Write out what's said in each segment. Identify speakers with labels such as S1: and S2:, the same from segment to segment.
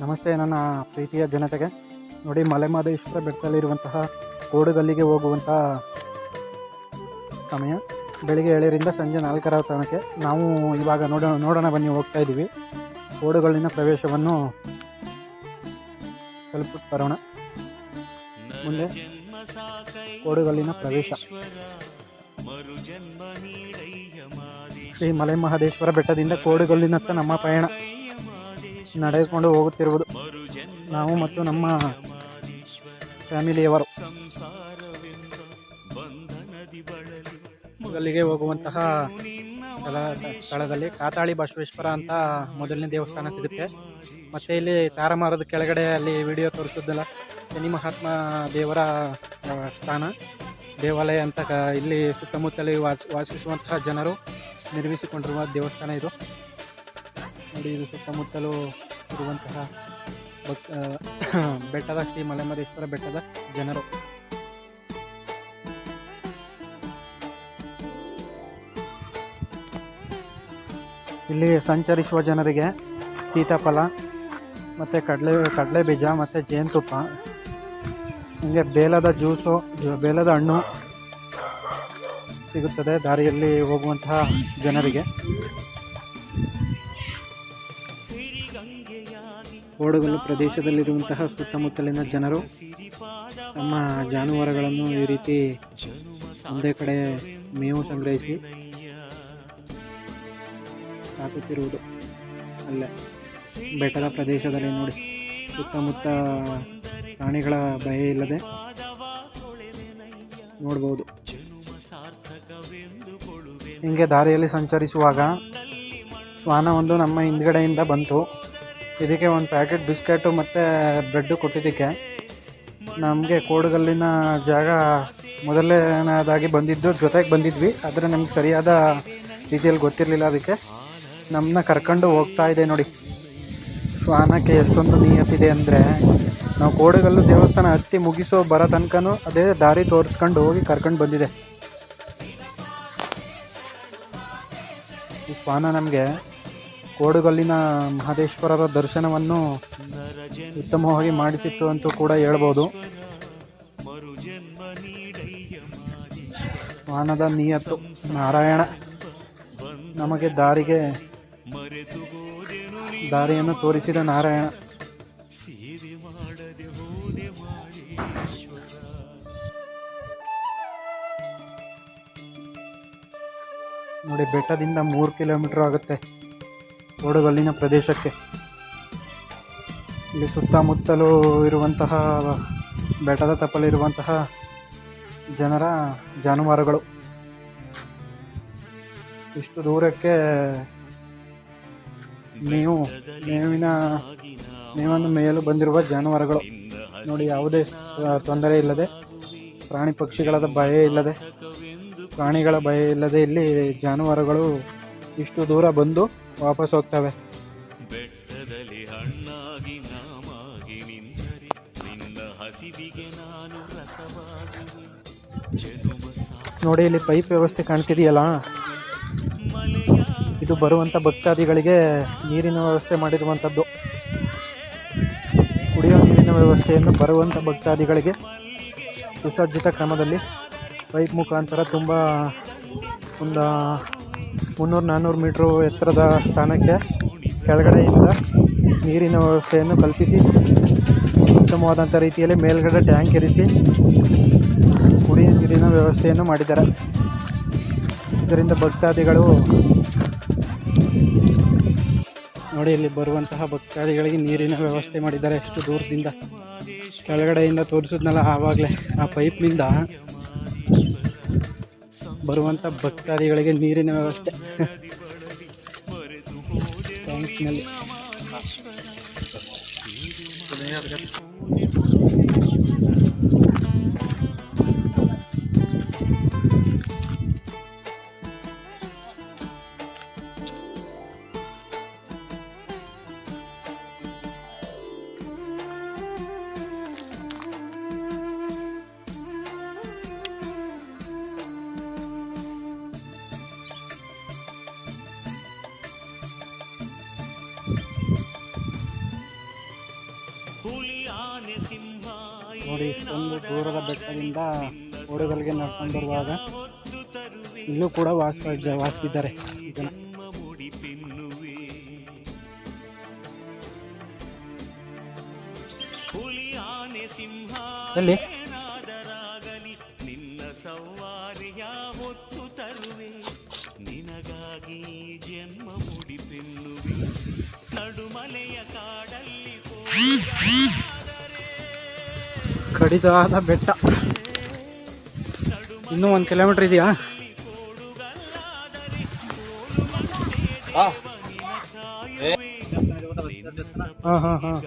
S1: ನಮಸ್ತೆ ನನ್ನ ಪ್ರೀತಿಯ ಜನತೆಗೆ. ನೋಡಿ ಮಲೆಮಹದೇಶ್ವರ ಬೆಟ್ಟದಲ್ಲಿರುವಂತಹ ಕೋಡುಗಲ್ಲಿಗೆ ಹೋಗುವಂಥ ಸಮಯ. ಬೆಳಿಗ್ಗೆ ಏಳರಿಂದ ಸಂಜೆ ನಾಲ್ಕರ ತನಕ ನಾವು ಇವಾಗ ನೋಡೋಣ ನೋಡೋಣ ಬನ್ನಿ, ಹೋಗ್ತಾ ಇದ್ದೀವಿ. ಕೋಡುಗಲ್ಲಿನ ಪ್ರವೇಶವನ್ನು ತಲುಪಿಟ್ಟು ಬರೋಣ ಮುಂದೆ ಕೋಡುಗಲ್ಲಿನ ಪ್ರವೇಶ. ಶ್ರೀ ಮಲೆಮಹದೇಶ್ವರ ಬೆಟ್ಟದಿಂದ ಕೋಡುಗಲ್ಲಿನತ್ತ ನಮ್ಮ ಪಯಣ. ನಡೆದುಕೊಂಡು ಹೋಗುತ್ತಿರುವುದು ನಾವು ಮತ್ತು ನಮ್ಮ ಫ್ಯಾಮಿಲಿಯವರು. ಅಲ್ಲಿಗೆ ಹೋಗುವಂತಹ ಸ್ಥಳ ಸ್ಥಳದಲ್ಲಿ ಕಾತಾಳಿ ಬಸವೇಶ್ವರ ಅಂತ ಮೊದಲನೇ ದೇವಸ್ಥಾನ ಸಿಗುತ್ತೆ. ಮತ್ತು ಇಲ್ಲಿ ತಾರಮಾರದ ಕೆಳಗಡೆ ಅಲ್ಲಿ ವಿಡಿಯೋ ತೋರಿಸಿದ್ದಲ್ಲ ಶನಿ ಮಹಾತ್ಮ ದೇವರ ಸ್ಥಾನ. ದೇವಾಲಯ ಅಂತ ಇಲ್ಲಿ ಸುತ್ತಮುತ್ತಲು ವಾಸ ವಾಸಿಸುವಂತಹ ಜನರು ನಿರ್ಮಿಸಿಕೊಂಡಿರುವ ದೇವಸ್ಥಾನ ಇದು. ನೋಡಿ, ಇದು ಸುತ್ತಮುತ್ತಲು ಇರುವಂತಹ ಬೆಟ್ಟದ ಶ್ರೀ ಮಲೆಮಹದೇಶ್ವರ ಬೆಟ್ಟದ ಜನರು. ಇಲ್ಲಿ ಸಂಚರಿಸುವ ಜನರಿಗೆ ಸೀತಾಫಲ, ಮತ್ತು ಕಡಲೆ ಕಡಲೆ ಬೀಜ, ಮತ್ತು ಜೇನುತುಪ್ಪ, ಹಿಂಗೆ ಬೇಲದ ಜ್ಯೂಸು ಬೇಲದ ಹಣ್ಣು ಸಿಗುತ್ತದೆ ದಾರಿಯಲ್ಲಿ ಹೋಗುವಂತಹ ಜನರಿಗೆ. ಓಡುಗಲ್ಲು ಪ್ರದೇಶದಲ್ಲಿರುವಂತಹ ಸುತ್ತಮುತ್ತಲಿನ ಜನರು ತಮ್ಮ ಜಾನುವಾರುಗಳನ್ನು ಈ ರೀತಿ ಒಂದೇ ಕಡೆ ಮೇವು ಸಂಗ್ರಹಿಸಿ ಸಾಕುತ್ತಿರುವುದು ಅಲ್ಲೇ. ಬೆಟ್ಟದ ಪ್ರದೇಶದಲ್ಲಿ ನೋಡಿ. ಸುತ್ತಮುತ್ತ ಪ್ರಾಣಿಗಳ ಭಯ ಇಲ್ಲದೆ ನೋಡ್ಬೋದು. ಹಿಂಗೆ ದಾರಿಯಲ್ಲಿ ಸಂಚರಿಸುವಾಗ ಶ್ವಾನ ಒಂದು ನಮ್ಮ ಹಿಂದ್ಗಡೆಯಿಂದ ಬಂತು. ಇದಕ್ಕೆ ಒಂದು ಪ್ಯಾಕೆಟ್ ಬಿಸ್ಕೆಟು ಮತ್ತು ಬ್ರೆಡ್ಡು ಕೊಟ್ಟಿದ್ದಕ್ಕೆ. ನಮಗೆ ಕೋಡುಗಲ್ಲಿನ ಜಾಗ ಮೊದಲನೇದಾಗಿ ಬಂದಿದ್ದು, ಜೊತೆಗೆ ಬಂದಿದ್ವಿ. ಆದರೆ ನಮ್ಗೆ ಸರಿಯಾದ ರೀತಿಯಲ್ಲಿ ಗೊತ್ತಿರಲಿಲ್ಲ ಅದಕ್ಕೆ. ನಮ್ಮನ್ನ ಕರ್ಕೊಂಡು ಹೋಗ್ತಾ ಇದೆ ನೋಡಿ. ಶ್ವಾನಕ್ಕೆ ಎಷ್ಟೊಂದು ನಿಯತ್ತಿದೆ ಅಂದರೆ, ನಾವು ಕೋಡುಗಲ್ಲು ದೇವಸ್ಥಾನ ಹತ್ತಿ ಮುಗಿಸೋ ಬರೋ ತನಕನೂ ಅದೇ ದಾರಿ ತೋರಿಸ್ಕೊಂಡು ಹೋಗಿ ಕರ್ಕೊಂಡು ಬಂದಿದೆ. ಈ ಶ್ವಾನ ನಮಗೆ ಕೋಡುಗಲ್ಲಿನ ಮಹದೇಶ್ವರರ ದರ್ಶನವನ್ನು ಉತ್ತಮವಾಗಿ ಮಾಡಿಸಿತ್ತು ಅಂತೂ ಕೂಡ ಹೇಳ್ಬೋದು. ವಾನದ ನಿಯತ್ತು, ನಾರಾಯಣ. ನಮಗೆ ದಾರಿಗೆ, ದಾರಿಯನ್ನು ತೋರಿಸಿದ ನಾರಾಯಣ. ನೋಡಿ, ಬೆಟ್ಟದಿಂದ ಮೂರು ಕಿಲೋಮೀಟರ್ ಆಗುತ್ತೆ. ಕೋಡುಗಲ್ಲಿನ ಪ್ರದೇಶಕ್ಕೆ. ಇಲ್ಲಿ ಸುತ್ತಮುತ್ತಲೂ ಇರುವಂತಹ ಬೆಟ್ಟದ ತಪ್ಪಲಿರುವಂತಹ ಜನರ ಜಾನುವಾರುಗಳು. ಇಷ್ಟು ದೂರಕ್ಕೆ ಮೇವು ಮೇವಿನ ಮೇವನ್ನು ಮೇಯಲು ಬಂದಿರುವ ಜಾನುವಾರುಗಳು. ನೋಡಿ, ಯಾವುದೇ ತೊಂದರೆ ಇಲ್ಲದೆ, ಪ್ರಾಣಿ ಪಕ್ಷಿಗಳದ ಭಯ ಇಲ್ಲದೆ, ಪ್ರಾಣಿಗಳ ಭಯ ಇಲ್ಲದೆ ಇಲ್ಲಿ ಜಾನುವಾರುಗಳು ಇಷ್ಟು ದೂರ ಬಂದು ವಾಪಸ್ ಹೋಗ್ತವೆ.
S2: ಬೆಟ್ಟದಲ್ಲಿ ಹಣ್ಣಾಗಿ ನಾಮಾಗಿ ನಿಂತರೆ ನಿನ್ನ ಹಸಿವಿಗೆ ನಾನು
S1: ನೋಡಿ ಇಲ್ಲಿ ಪೈಪ್ ವ್ಯವಸ್ಥೆ ಕಾಣ್ತಿದೆಯಲ್ಲ? ಇದು ಬರುವಂಥ ಭಕ್ತಾದಿಗಳಿಗೆ ನೀರಿನ ವ್ಯವಸ್ಥೆ ಮಾಡಿರುವಂಥದ್ದು ಕುಡಿಯೋ ನೀರಿನ ವ್ಯವಸ್ಥೆಯನ್ನು ಬರುವಂಥ ಭಕ್ತಾದಿಗಳಿಗೆ ಸುಸಜ್ಜಿತ ಕ್ರಮದಲ್ಲಿ ಪೈಪ್ ಮುಖಾಂತರ ತುಂಬ ಒಂದು ಮುನ್ನೂರು ನಾನ್ನೂರು ಮೀಟ್ರು ಎತ್ತರದ ಸ್ಥಾನಕ್ಕೆ ಕೆಳಗಡೆಯಿಂದ ನೀರಿನ ವ್ಯವಸ್ಥೆಯನ್ನು ಕಲ್ಪಿಸಿ, ಉತ್ತಮವಾದಂಥ ರೀತಿಯಲ್ಲಿ ಮೇಲ್ಗಡೆ ಟ್ಯಾಂಕ್ ಇರಿಸಿ ಕುಡಿಯುವ ನೀರಿನ ವ್ಯವಸ್ಥೆಯನ್ನು ಮಾಡಿದ್ದಾರೆ. ಇದರಿಂದ ಭಕ್ತಾದಿಗಳು ನೋಡಿ, ಇಲ್ಲಿ ಬರುವಂತಹ ಭಕ್ತಾದಿಗಳಿಗೆ ನೀರಿನ ವ್ಯವಸ್ಥೆ ಮಾಡಿದ್ದಾರೆ. ಎಷ್ಟು ದೂರದಿಂದ ಕೆಳಗಡೆಯಿಂದ ತೋರಿಸಿದ್ನಲ್ಲ, ಆವಾಗಲೇ ಆ ಪೈಪ್ನಿಂದ ಬರುವಂಥ ಭಕ್ತಾದಿಗಳಿಗೆ ನೀರಿನ ವ್ಯವಸ್ಥೆ. ಟ್ಯಾಂಕ್ನಲ್ಲಿ ನೋಡಿ ಇಷ್ಟೊಂದು ದೂರದ ಬೆಟ್ಟದಿಂದ ಓಡುಗಲ್ಗೆ ನಡ್ಕೊಂಡು ಬರುವಾಗ ಇಲ್ಲೂ ಕೂಡ ವಾಸ ವಾಸಿದ್ದಾರೆ ಜನ.
S2: ಹುಲಿ ಆನೆ ಸಿಂಹ
S1: ಎಲ್ಲಿ? ಕಡಿದಾದ ಬೆಟ್ಟ. ಇನ್ನೂ ಒಂದು ಕಿಲೋಮೀಟ್ರ್ ಇದೆಯಾ? ಹಾಂ ಹಾಂ ಹಾಂ.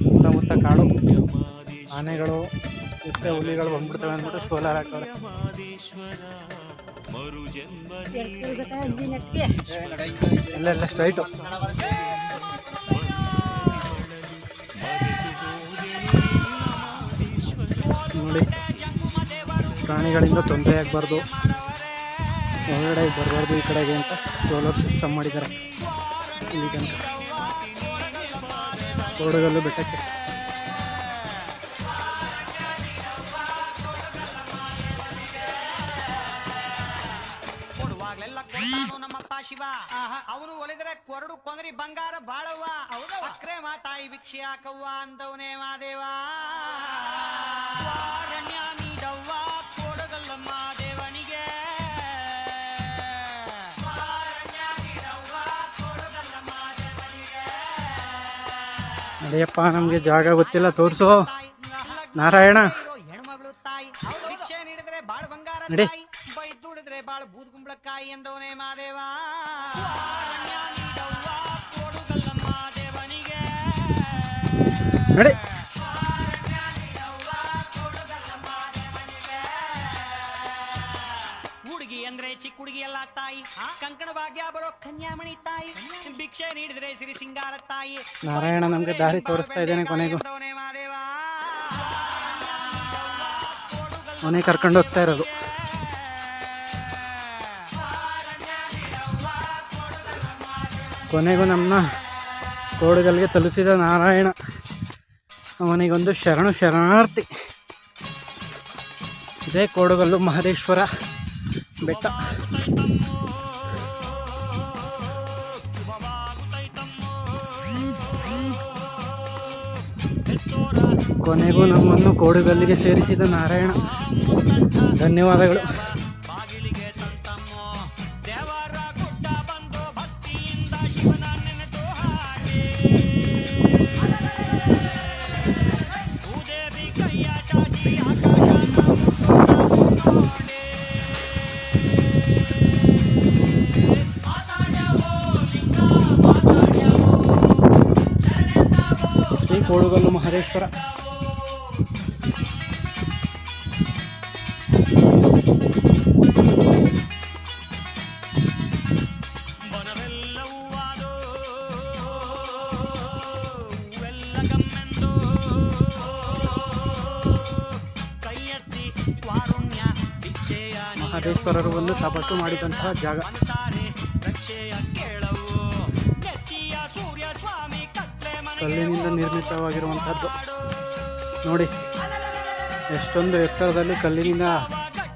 S1: ಸುತ್ತಮುತ್ತ ಕಾಡು ಆನೆಗಳು. ಮತ್ತೆ ಹುಲಿಗಳು ಬಂದ್ಬಿಡ್ತವೆ ಅಂದ್ಬಿಟ್ಟು ಸೋಲಾರ್
S2: ಮರುಜನ್ಮ
S1: ಇಲ್ಲ ಇಲ್ಲ ಸ್ಟ್ರೈಟು ನೋಡಿ, ಪ್ರಾಣಿಗಳಿಂದ ತೊಂದರೆ ಆಗಬಾರ್ದು. ಹೊರಗಡೆ ಬರಬಾರ್ದು ಈ ಕಡೆಗೆ ಅಂತ ಸೋಲಾರ್ ಸಿಸ್ಟಮ್ ಮಾಡಿದ್ದಾರೆ. ಇಲ್ಲಿ ತನಕ. ಬೆಟ್ಟಕ್ಕೆ.
S3: ಕೊಡ್ತಾನು ನಮ್ಮಪ್ಪ ಶಿವ. ಅವನು ಒಲಿದ್ರೆ ಕೊರಡು ಕೊಂದ್ರಿ ಬಂಗಾರ ಬಾಳವ್ವ ಅಕ್ರೆ ಮಾತಾಯಿ ಭಿಕ್ಷೆ ಹಾಕವ್ವ ಅಂದವನೇ ಮಾದೇವ. ಅದೇಪ್ಪ ನೀಡವ್ವ ಕೊಡಗಲ್ಲ ಮಾದೇವನಿಗೆ.
S1: ನಡೆಯಪ್ಪ ನಮಗೆ ಜಾಗ ಗೊತ್ತಿಲ್ಲ ತೋರಿಸು. ನಾರಾಯಣ.
S3: ಹೆಣ್ಮಗಳು ತಾಯಿ. ಭಿಕ್ಷೆ ನೀಡಿದ್ರೆ ಬಾಳ ಬಂಗಾರ
S1: ನಡಿ. ನಡಿ.
S3: ಹುಡುಗಿ ಅಂದ್ರೆ ಚಿಕ್ಕ ಹುಡುಗಿ ಎಲ್ಲ ತಾಯಿ. ಕಂಕಣ ಭಾಗ್ಯ ಬರೋ ಕನ್ಯಾಮಣಿ ತಾಯಿ. ಭಿಕ್ಷೆ ನೀಡಿದ್ರೆ ಸಿರಿ ಸಿಂಗಾರ ತಾಯಿ.
S1: ನಾರಾಯಣ ನಮ್ಗೆ ದಾರಿ ತೋರಿಸ್ತಾ ಇದ್ದೇನೆ ಕೊನೆಗೂ. ಮನೆ ಕರ್ಕೊಂಡು ಹೋಗ್ತಾ ಇರೋದು. ಕೊನೆಗೂ ನಮ್ಮ ಕೋಡುಗಲ್ಗೆ ತಲುಪಿದ ನಾರಾಯಣ. ಅವನಿಗೊಂದು ಶರಣು ಶರಣಾರ್ಥಿ. ಇದೇ ಕೋಡುಗಲ್ಲು ಮಹದೇಶ್ವರ ಬೆಟ್ಟ. ಕೊನೆಗೂ ನಮ್ಮನ್ನು ಕೋಡುಗಲ್ಲಿಗೆ ಸೇರಿಸಿದ ನಾರಾಯಣ. ಧನ್ಯವಾದಗಳು.
S3: ವಾರುಣ್ಯ ಭಿಕ್ಷೆಯ
S1: ಮಹದೇಶ್ವರರು ಒಂದು ತಪಸ್ಸು ಮಾಡಿದಂತಹ ಜಾಗ ಕಲ್ಲಿನಿಂದ ನಿರ್ಮಿತವಾಗಿರುವಂಥದ್ದು. ನೋಡಿ, ಎಷ್ಟೊಂದು ಎತ್ತರದಲ್ಲಿ ಕಲ್ಲಿನಿಂದ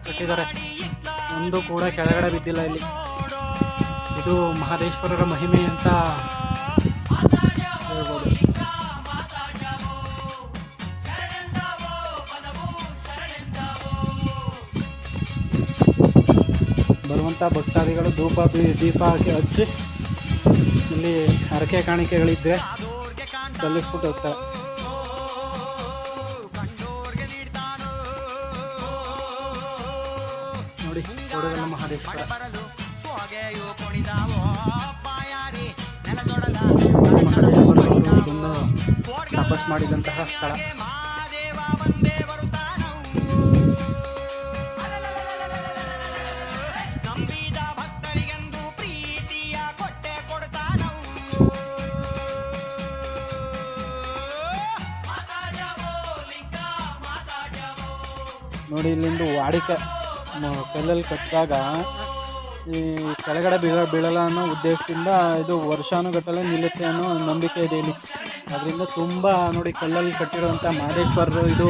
S1: ಕಟ್ಟಿದ್ದಾರೆ. ಒಂದು ಕೂಡ ಕೆಳಗಡೆ ಬಿದ್ದಿಲ್ಲ ಇಲ್ಲಿ. ಇದು ಮಹದೇಶ್ವರರ ಮಹಿಮೆ ಅಂತ ಹೇಳ್ಬೋದು. ಬರುವಂಥ ಭಕ್ತಾದಿಗಳು ಧೂಪ ದೀಪ ಹಾಕಿ ಹಚ್ಚಿ ಇಲ್ಲಿ ಹರಕೆ ಕಾಣಿಕೆಗಳಿದ್ದರೆ ಸಲ್ಲಿಸ್ಬಿಟ್ಟು ಹೋಗ್ತಾರೆ ನೋಡಿ ಕೊಡಗಲ್ಲ ಮಹಾದೇಶ್ವರ ಮಹಾದೇಶ್ವರ ತಪಸ್ ಮಾಡಿದಂತಹ ಸ್ಥಳ ನೋಡಿ, ಇಲ್ಲಿಂದ ವಾಡಿಕೆ ಕಲ್ಲಲ್ಲಿ ಕಟ್ಟಿದಾಗ ಈ ಕೆಳಗಡೆ ಬೀಳ, ಬೀಳಲ್ಲ ಅನ್ನೋ ಉದ್ದೇಶದಿಂದ ಇದು ವರ್ಷಾನುಗಟ್ಟಲೆ ನಿಲ್ಲುತ್ತೆ ಅನ್ನೋ ನಂಬಿಕೆ ಇದೆ ಇಲ್ಲಿ. ಅದರಿಂದ ತುಂಬ ನೋಡಿ ಕಲ್ಲಲ್ಲಿ ಕಟ್ಟಿರುವಂಥ ಮಹದೇಶ್ವರರು ಇದು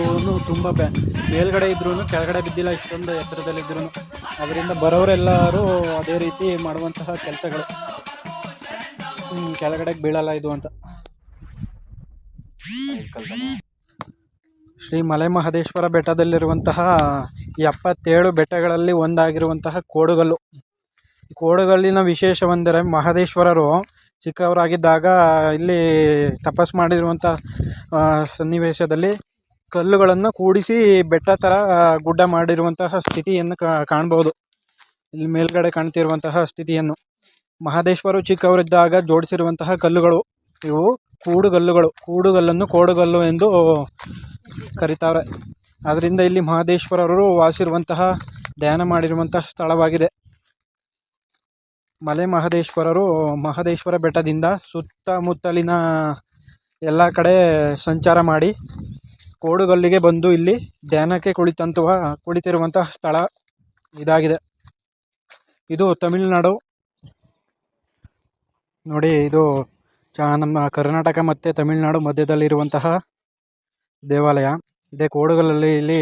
S1: ತುಂಬ ಬೆ, ಮೇಲ್ಗಡೆ ಇದ್ರೂ ಕೆಳಗಡೆ ಬಿದ್ದಿಲ್ಲ, ಇಷ್ಟೊಂದು ಎತ್ತರದಲ್ಲಿದ್ದರೂ ಅದರಿಂದ ಬರೋರೆಲ್ಲರೂ ಅದೇ ರೀತಿ ಮಾಡುವಂತಹ ಕೆಲಸಗಳು. ಕೆಳಗಡೆಗೆ ಬೀಳಲ್ಲ ಇದು ಅಂತ. ಶ್ರೀ ಮಲೆ ಮಹದೇಶ್ವರ ಬೆಟ್ಟದಲ್ಲಿರುವಂತಹ ಎಪ್ಪತ್ತೇಳು ಬೆಟ್ಟಗಳಲ್ಲಿ ಒಂದಾಗಿರುವಂತಹ ಕೋಡುಗಲ್ಲು. ಕೋಡುಗಲ್ಲಿನ ವಿಶೇಷವೆಂದರೆ ಮಹದೇಶ್ವರರು ಚಿಕ್ಕವರಾಗಿದ್ದಾಗ ಇಲ್ಲಿ ತಪಸ್ ಮಾಡಿರುವಂಥ ಸನ್ನಿವೇಶದಲ್ಲಿ ಕಲ್ಲುಗಳನ್ನು ಕೂಡಿಸಿ ಬೆಟ್ಟ ಥರ ಗುಡ್ಡ ಮಾಡಿರುವಂತಹ ಸ್ಥಿತಿಯನ್ನು ಕಾಣ್ಬೋದು. ಇಲ್ಲಿ ಮೇಲ್ಗಡೆ ಕಾಣ್ತಿರುವಂತಹ ಸ್ಥಿತಿಯನ್ನು. ಮಹದೇಶ್ವರು ಚಿಕ್ಕವರಿದ್ದಾಗ ಜೋಡಿಸಿರುವಂತಹ ಕಲ್ಲುಗಳು, ಇವು ಕೂಡುಗಲ್ಲುಗಳು. ಕೂಡುಗಲ್ಲನ್ನು ಕೋಡುಗಲ್ಲು ಎಂದು ಕರೀತಾರೆ ಆದ್ದರಿಂದ ಇಲ್ಲಿ ಮಹದೇಶ್ವರರು ವಾಸಿರುವಂತಹ, ಧ್ಯಾನ ಮಾಡಿರುವಂತಹ ಸ್ಥಳವಾಗಿದೆ. ಮಲೆ ಮಹದೇಶ್ವರರು ಮಹದೇಶ್ವರ ಬೆಟ್ಟದಿಂದ ಸುತ್ತಮುತ್ತಲಿನ ಎಲ್ಲ ಕಡೆ ಸಂಚಾರ ಮಾಡಿ ಕೋಡುಗಲ್ಲಿಗೆ ಬಂದು ಇಲ್ಲಿ ಧ್ಯಾನಕ್ಕೆ ಕುಳಿತಂತಹ ಕುಳಿತಿರುವಂತಹ ಸ್ಥಳ ಇದಾಗಿದೆ. ಇದು ತಮಿಳುನಾಡು. ನೋಡಿ, ಇದು ಚ ನಮ್ಮ ಕರ್ನಾಟಕ ಮತ್ತು ತಮಿಳುನಾಡು ಮಧ್ಯದಲ್ಲಿರುವಂತಹ ದೇವಾಲಯ. ಇದೇ ಕೋಡುಗಲಲ್ಲಿ ಇಲ್ಲಿ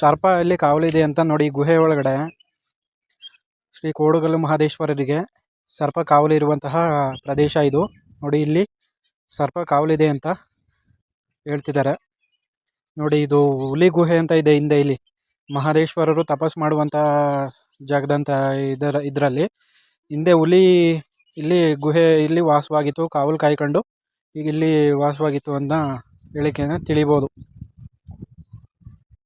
S1: ಸರ್ಪ ಇಲ್ಲಿ ಕಾವಲಿದೆ ಅಂತ ನೋಡಿ ಗುಹೆ ಒಳಗಡೆ. ಶ್ರೀ ಕೋಡುಗಲ್ಲು ಮಹದೇಶ್ವರರಿಗೆ ಸರ್ಪ ಕಾವಲು ಇರುವಂತಹ ಪ್ರದೇಶ ಇದು. ನೋಡಿ ಇಲ್ಲಿ ಸರ್ಪ ಕಾವಲಿದೆ ಅಂತ ಹೇಳ್ತಿದ್ದಾರೆ. ನೋಡಿ ಇದು ಹುಲಿ ಗುಹೆ ಅಂತ ಇದೆ ಹಿಂದೆ ಇಲ್ಲಿ. ಮಹದೇಶ್ವರರು ತಪಸ್ ಮಾಡುವಂಥ ಜಾಗದಂತ ಇದರ, ಇದರಲ್ಲಿ. ಹಿಂದೆ ಹುಲಿ, ಇಲ್ಲಿ ಗುಹೆ, ಇಲ್ಲಿ ವಾಸವಾಗಿತ್ತು, ಕಾವಲು ಕಾಯ್ಕೊಂಡು. ಈಗ ಇಲ್ಲಿ ವಾಸವಾಗಿತ್ತು ಅಂತ ಹೇಳಿಕೆಯನ್ನು ತಿಳಿಬೋದು.